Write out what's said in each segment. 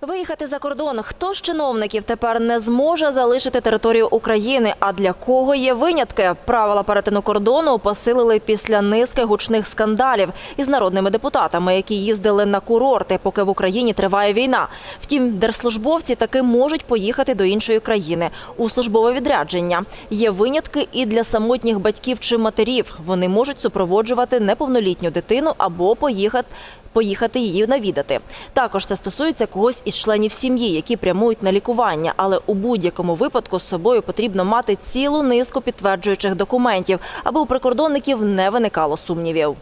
Виїхати за кордон. Хто з чиновників тепер не зможе залишити територію України? А для кого є винятки? Правила перетину кордону посилили після низки гучних скандалів із народними депутатами, які їздили на курорти, поки в Україні триває війна. Втім, держслужбовці таки можуть поїхати до іншої країни у службове відрядження. Є винятки і для самотніх батьків чи матерів. Вони можуть супроводжувати неповнолітню дитину або поїхати поїхати її навідати. Також це стосується когось із членів сім'ї, які прямують на лікування, але у будь-якому випадку з собою потрібно мати цілу низку підтверджуючих документів, аби у прикордонників не виникало сумнівів.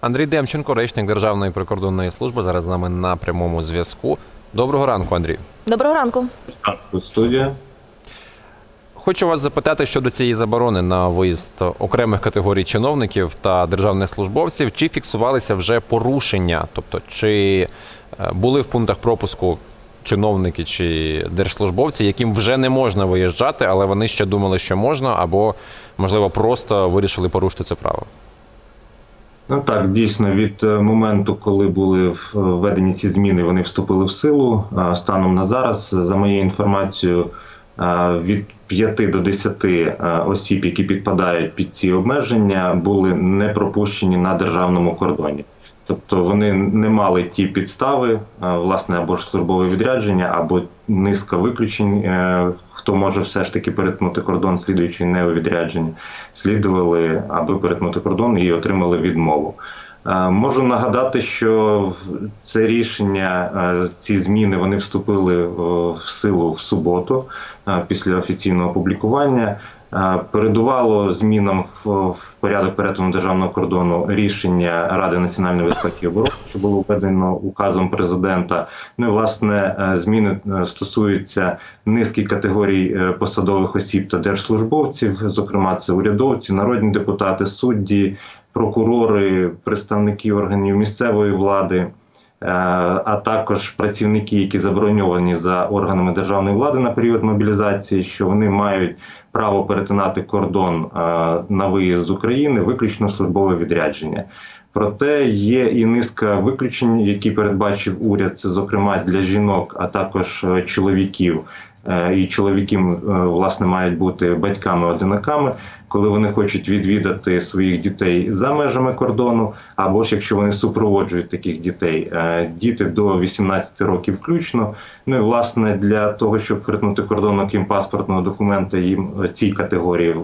Андрій Демченко, речник Державної прикордонної служби, зараз з нами на прямому зв'язку. Доброго ранку, Андрій. Доброго ранку. Ранку, студія. Хочу вас запитати щодо цієї заборони на виїзд окремих категорій чиновників та державних службовців. Чи фіксувалися вже порушення? Тобто, чи були в пунктах пропуску чиновники чи держслужбовці, яким вже не можна виїжджати, але вони ще думали, що можна, або можливо просто вирішили порушити це право? Ну так, дійсно, від е, моменту, коли були введені ці зміни, вони вступили в силу. Станом на зараз, за моєю інформацією, від 5 до 10 осіб, які підпадають під ці обмеження, були не пропущені на державному кордоні. Тобто вони не мали ті підстави, власне, або ж службове відрядження, або низка виключень, е, хто може все ж таки перетнути кордон, слідуючи не у відрядженні, слідували, аби перетнути кордон і отримали відмову. Е, Можу нагадати, що це рішення, е, ці зміни вони вступили е, в силу в суботу е, після офіційного опублікування. Е, Передувало змінам в, порядок перетину державного кордону рішення Ради національної безпеки і оборони, що було введено указом президента. Ну і власне е, зміни е, стосуються низки категорій посадових осіб та держслужбовців, зокрема, це урядовці, народні депутати, судді, прокурори, представники органів місцевої влади. Е, А також працівники, які заброньовані за органами державної влади на період мобілізації, що вони мають право перетинати кордон е, на виїзд з України, виключно службове відрядження. Проте є і низка виключень, які передбачив уряд, це зокрема для жінок, а також е, чоловіків. Е, І чоловіки е, власне мають бути батьками-одинаками, коли вони хочуть відвідати своїх дітей за межами кордону, або ж якщо вони супроводжують таких дітей, Е, діти до 18 років включно. Ну і власне для того, щоб перетнути кордон, окрім паспортного документа, їм цій категорії,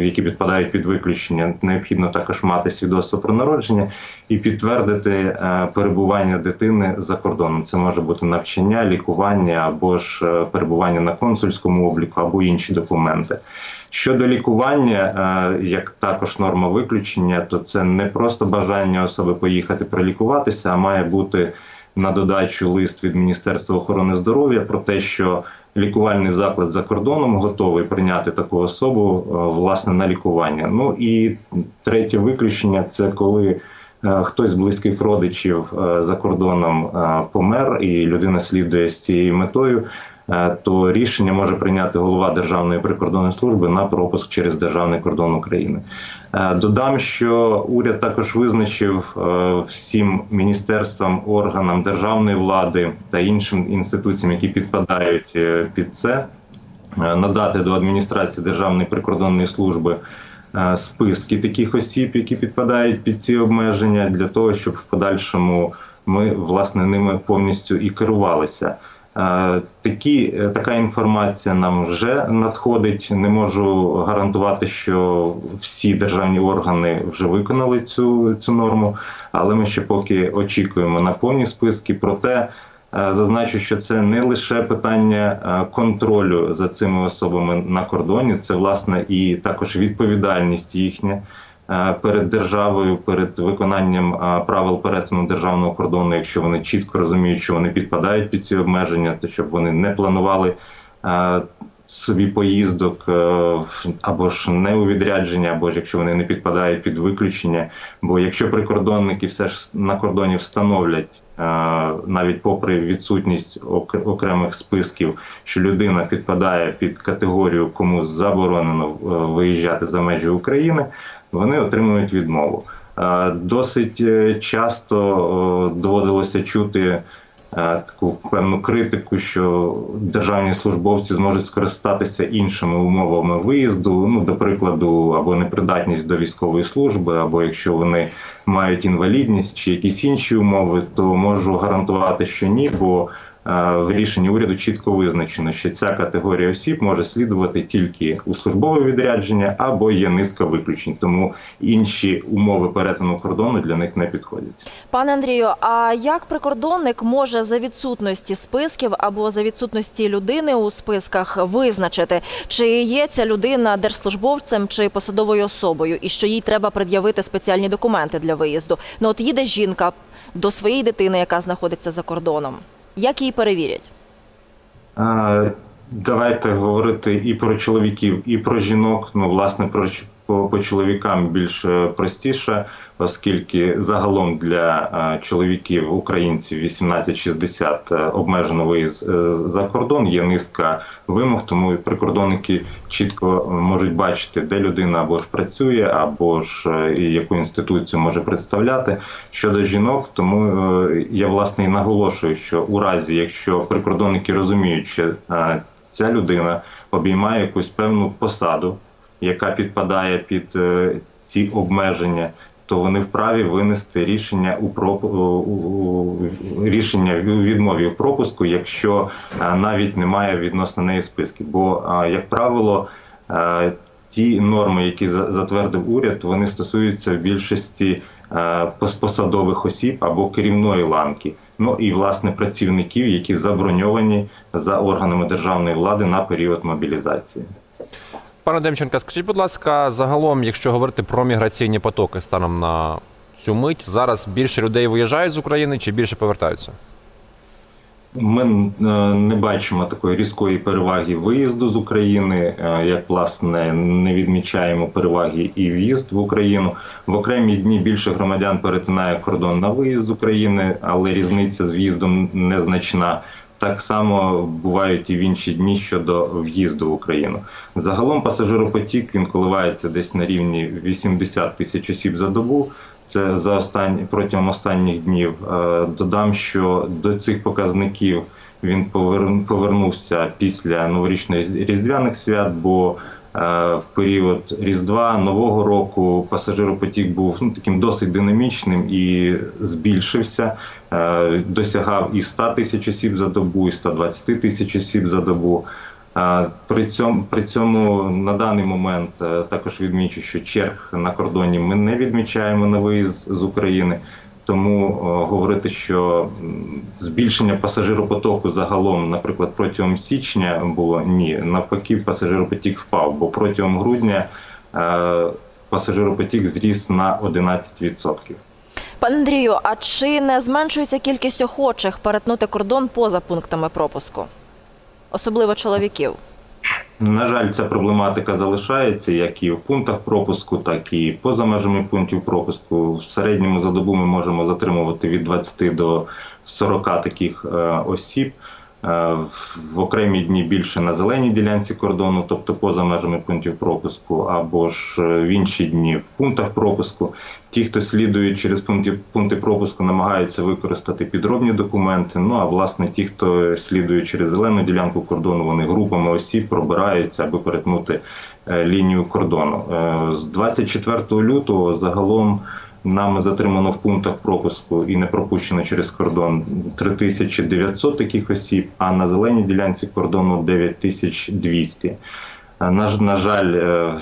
які підпадають під виключення, необхідно також мати свідоцтво про народження і підтвердити перебування дитини за кордоном. Це може бути навчання, лікування або ж перебування на консульському обліку, або інші документи. Щодо лікування, е, як також норма виключення, то це не просто бажання особи поїхати пролікуватися, а має бути на додачу лист від Міністерства охорони здоров'я про те, що лікувальний заклад за кордоном готовий прийняти таку особу е, власне на лікування. Ну і третє виключення це коли. е, Хтось з близьких родичів за кордоном помер, і людина слідує з цією метою, то рішення може прийняти голова Державної прикордонної служби на пропуск через державний кордон України. Е, Додам, що уряд також визначив е, всім міністерствам, органам державної влади та іншим інституціям, які підпадають е, під це, е, надати до адміністрації Державної прикордонної служби е, списки таких осіб, які підпадають під ці обмеження, для того, щоб в подальшому ми власне ними повністю і керувалися. Е, Такі, е, така інформація нам вже надходить. Не можу гарантувати, що всі державні органи вже виконали цю, цю норму, але ми ще поки очікуємо на повні списки. Проте е, зазначу, що це не лише питання контролю за цими особами на кордоні, це власне і також відповідальність їхня перед державою, перед виконанням е, правил перетину державного кордону, якщо вони чітко розуміють, що вони підпадають під ці обмеження, то щоб вони не планували е, собі поїздок е, або ж не у відрядження, або ж якщо вони не підпадають під виключення. Бо якщо прикордонники все ж на кордоні встановлять. е, Навіть попри відсутність ок- окремих списків, що людина підпадає під категорію, кому заборонено е, виїжджати за межі України, вони отримують відмову. Е, Досить е, часто е, доводилося чути таку певну критику, що державні службовці зможуть скористатися іншими умовами виїзду, ну до прикладу, або непридатність до військової служби, або якщо вони мають інвалідність чи якісь інші умови, то можу гарантувати, що ні, бо в рішенні уряду чітко визначено, що ця категорія осіб може слідувати тільки у службове відрядження або є низка виключень, тому інші умови перетину кордону для них не підходять. Пане Андрію, а як прикордонник може за відсутності списків або за відсутності людини у списках визначити, чи є ця людина держслужбовцем чи посадовою особою, і що їй треба пред'явити спеціальні документи для виїзду? Ну от їде жінка до своєї дитини, яка знаходиться за кордоном. Як її перевірять? Давайте говорити і про чоловіків, і про жінок. Ну, власне, про по, по чоловікам більш е, простіше, оскільки загалом для е, чоловіків українців 18-60 е, обмежено виїзд за кордон. Є низка вимог, тому прикордонники чітко можуть бачити, де людина або ж працює, або ж яку інституцію може представляти. Щодо жінок, тому я власне і наголошую, що у разі, якщо прикордонники розуміють, що ця людина обіймає якусь певну посаду, яка підпадає під е, ці обмеження, то вони вправі винести рішення у проп... рішення відмові в пропуску, якщо е, навіть немає відносно неї списків. Бо, е, як правило, ті норми, які за- затвердив уряд, вони стосуються в більшості посадових осіб або керівної ланки. Ну і власне працівників, які заброньовані за органами державної влади на період мобілізації. Пане Демченка, скажіть, будь ласка, загалом, якщо говорити про міграційні потоки станом на цю мить, зараз більше людей виїжджають з України чи більше повертаються? Ми е, не бачимо такої різкої переваги виїзду з України, е, як власне не відмічаємо переваги і в'їзд в Україну. В окремі дні більше громадян перетинає кордон на виїзд з України, але різниця з в'їздом незначна. Так само бувають і в інші дні щодо в'їзду в Україну. Загалом пасажиропотік він коливається десь на рівні 80 тисяч осіб за добу. Це за останні протягом останніх днів. Е, Додам, що до цих показників він повер- повернувся після новорічних різдвяних свят, бо в період Різдва Нового року пасажиропотік був ну, таким досить динамічним і збільшився. Е, Досягав і 100 тисяч осіб за добу, і 120 тисяч осіб за добу. Е, При цьому, при цьому на даний момент е, також відмічу, що черг на кордоні ми не відмічаємо на виїзд з України. Тому е, говорити, що збільшення пасажиропотоку загалом, наприклад, протягом січня було ні, навпаки, пасажиропотік впав, бо протягом грудня е, пасажиропотік зріс на 11%. Пане Андрію, а чи не зменшується кількість охочих перетнути кордон поза пунктами пропуску, особливо чоловіків? На жаль, ця проблематика залишається як і в пунктах пропуску, так і поза межами пунктів пропуску. В середньому за добу ми можемо затримувати від 20 до 40 таких е, осіб. Е, в- окремі дні більше на зеленій ділянці кордону, тобто поза межами пунктів пропуску, або ж е, в інші дні в пунктах пропуску. Ті, хто слідують через пункти, пункти пропуску, намагаються використати підробні документи. Ну а власне ті, хто слідує через зелену ділянку кордону, вони групами осіб пробираються, аби перетнути е, лінію кордону. З 24 лютого загалом. Нами затримано в пунктах пропуску і не пропущено через кордон 3900 таких осіб, а на зеленій ділянці кордону 9200. Е, На, жаль, е,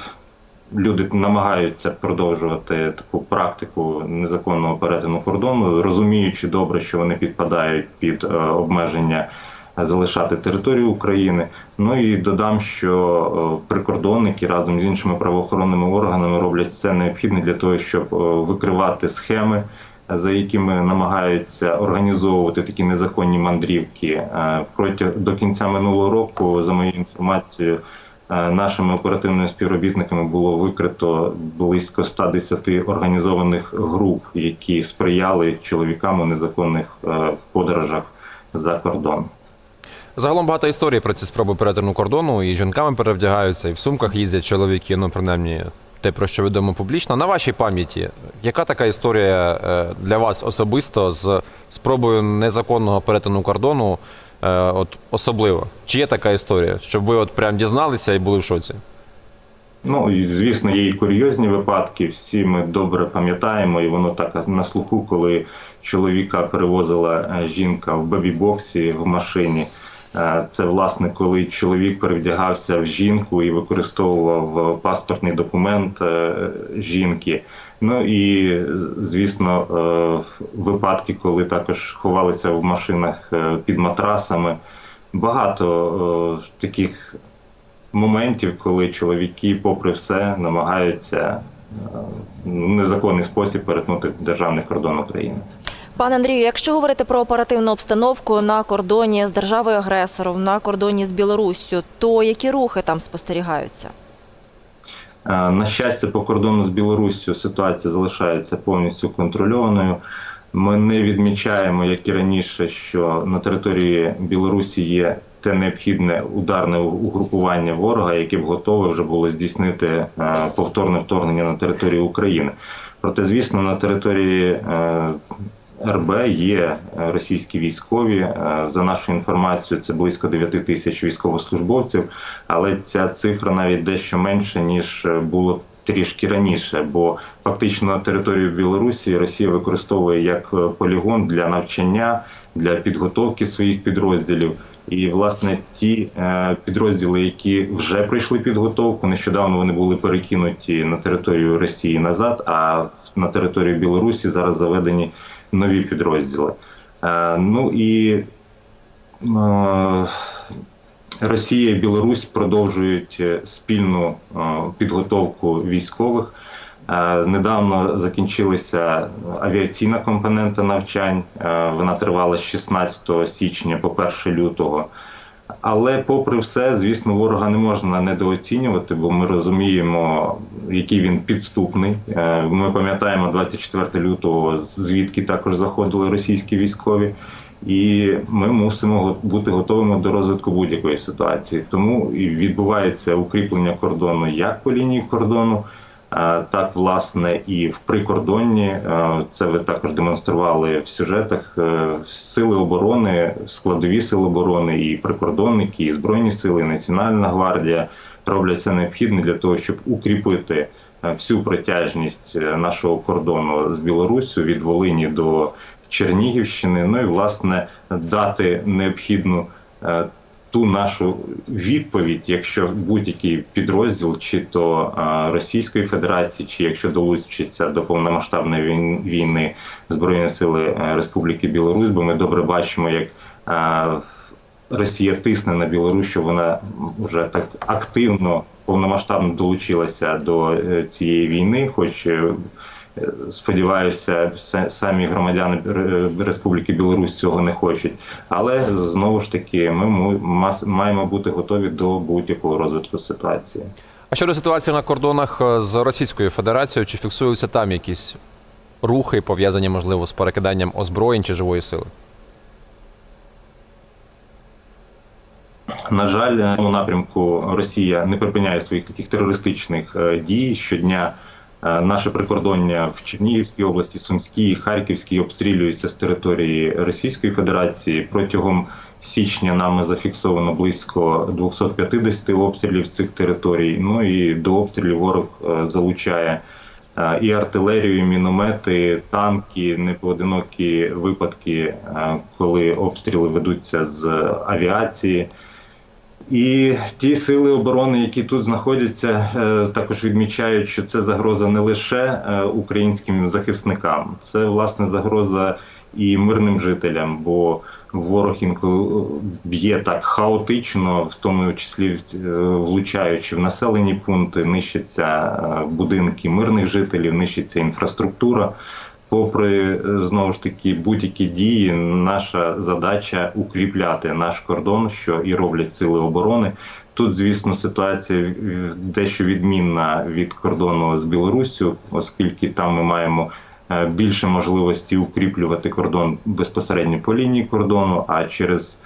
люди намагаються продовжувати таку практику незаконного перетину кордону, розуміючи добре, що вони підпадають під е, обмеження залишати територію України. Ну і додам, що е, прикордонники разом з іншими правоохоронними органами роблять все необхідне для того, щоб е, викривати схеми. За якими намагаються організовувати такі незаконні мандрівки Е, проти до кінця минулого року, за моєю інформацією, нашими оперативними співробітниками було викрито близько 110 організованих груп, які сприяли чоловікам у незаконних подорожах за кордон. Загалом багато історій про ці спроби перетину кордону, і жінками перевдягаються, і в сумках їздять чоловіки. Ну, принаймні, те, про що відомо публічно. На вашій пам'яті, яка така історія е, для вас особисто з спробою незаконного перетину кордону? е, От особливо, чи є така історія, щоб ви от прям дізналися і були в шоці? Ну і звісно, є і курйозні випадки. Всі ми добре пам'ятаємо, і воно так на слуху, коли чоловіка перевозила е, жінка в бебі-боксі в машині. Е, Це власне, коли чоловік перевдягався в жінку і використовував паспортний документ е, жінки. Ну і звісно, е, випадки, коли також ховалися в машинах е, під матрасами. Багато е, таких моментів, коли чоловіки, попри все, намагаються е, в незаконний спосіб перетнути державний кордон України. Пане Андрію, якщо говорити про оперативну обстановку на кордоні з державою агресором, на кордоні з Білоруссю, то які рухи там спостерігаються? Е, На щастя, по кордону з Білоруссю ситуація залишається повністю контрольованою. Ми не відмічаємо, як і раніше, що на території Білорусі є те необхідне ударне угрупування ворога, яке б готове вже було здійснити е, повторне вторгнення на територію України. Проте, звісно, на території е, РБ є е, російські військові. Е, За нашою інформацією, це близько 9 тисяч військовослужбовців, але ця цифра навіть дещо менше ніж е, було трішки раніше, бо фактично територію Білорусі Росія використовує як полігон для навчання, для підготовки своїх підрозділів. І власне ті підрозділи, які вже пройшли підготовку, нещодавно вони були перекинуті на територію Росії назад. А на територію Білорусі зараз заведені нові підрозділи. Е, ну і е, Росія і Білорусь продовжують е, спільну підготовку військових. Недавно закінчилася авіаційна компонента навчань. Вона тривала з 16 січня по 1 лютого. Але, попри все, звісно, ворога не можна недооцінювати, бо ми розуміємо, який він підступний. Е, Ми пам'ятаємо 24 лютого, звідки також заходили російські військові, і ми мусимо бути готовими до розвитку будь-якої ситуації. Тому і відбувається укріплення кордону як по лінії кордону. Е, Так, власне, і в прикордонні Е, це ви також демонстрували в сюжетах. Е, Сили оборони, складові сили оборони, і прикордонники, і збройні сили, і Національна гвардія роблять все необхідне для того, щоб укріпити всю протяжність нашого кордону з Білоруссю від Волині до Чернігівщини. Ну і власне дати необхідну ту нашу відповідь, якщо будь-який підрозділ, чи то Російської Федерації, чи якщо долучиться до повномасштабної війн- війни Збройні сили е, Республіки Білорусь, бо ми добре бачимо, як Росія тисне на Білорусь, що вона вже так активно повномасштабно долучилася до е, цієї війни, хоч е, Сподіваюся, самі громадяни Республіки Білорусь цього не хочуть. Але знову ж таки, ми маємо бути готові до будь-якого розвитку ситуації. А щодо ситуації на кордонах е, з Російською Федерацією, чи фіксуються там якісь рухи, пов'язані, можливо, з перекиданням озброєнь чи живої сили? На жаль, цьому напрямку Росія не припиняє своїх таких терористичних е, дій щодня. Е, Наше прикордоння в Чернігівській області, Сумській, Харківській обстрілюються з території Російської Федерації. Протягом січня нами зафіксовано близько 250 обстрілів цих територій. Ну і до обстрілів ворог е, залучає е, і артилерію, і міномети, танки, непоодинокі випадки, коли обстріли ведуться з авіації. І ті сили оборони, які тут знаходяться, е, також відмічають, що це загроза не лише е, українським захисникам, це власне загроза і мирним жителям, бо ворог інколи б'є так хаотично, в тому числі е, влучаючи в населені пункти, нищаться е, будинки мирних жителів, нищиться інфраструктура. Попри е, знову ж таки будь-які дії, наша задача укріпляти наш кордон, що і роблять сили оборони. Тут, звісно, ситуація е, дещо відмінна від кордону з Білоруссю, оскільки там ми маємо е, більше можливості укріплювати кордон безпосередньо по лінії кордону, а через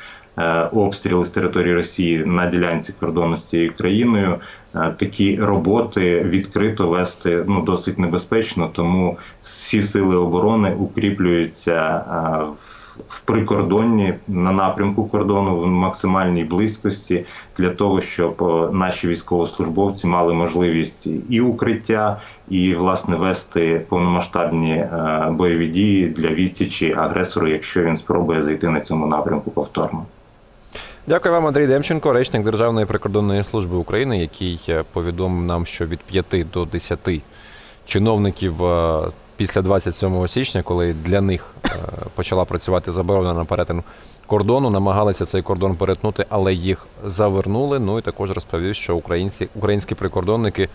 обстріли з території Росії на ділянці кордону з цією країною. Е, Такі роботи відкрито вести ну досить небезпечно, тому всі сили оборони укріплюються е, в прикордонні на напрямку кордону в максимальній близькості для того, щоб е, наші військовослужбовці мали можливість і укриття, і власне вести повномасштабні е, бойові дії для відсічі агресору, якщо він спробує зайти на цьому напрямку повторно. Дякую вам, Андрій Демченко, речник Державної прикордонної служби України, який е, повідомив нам, що від 5 до 10 чиновників е, після 27 січня, коли для них е, почала працювати заборона на перетин кордону, намагалися цей кордон перетнути, але їх завернули. Ну і також розповів, що українці, українські прикордонники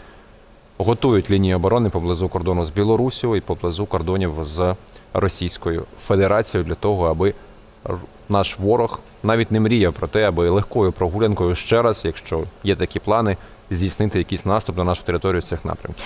готують лінії оборони поблизу кордону з Білорусію і поблизу кордонів з Російською Федерацією для того, аби наш ворог навіть не мріяв про те, аби легкою прогулянкою ще раз, якщо є такі плани, здійснити якийсь наступ на нашу територію з цих напрямків.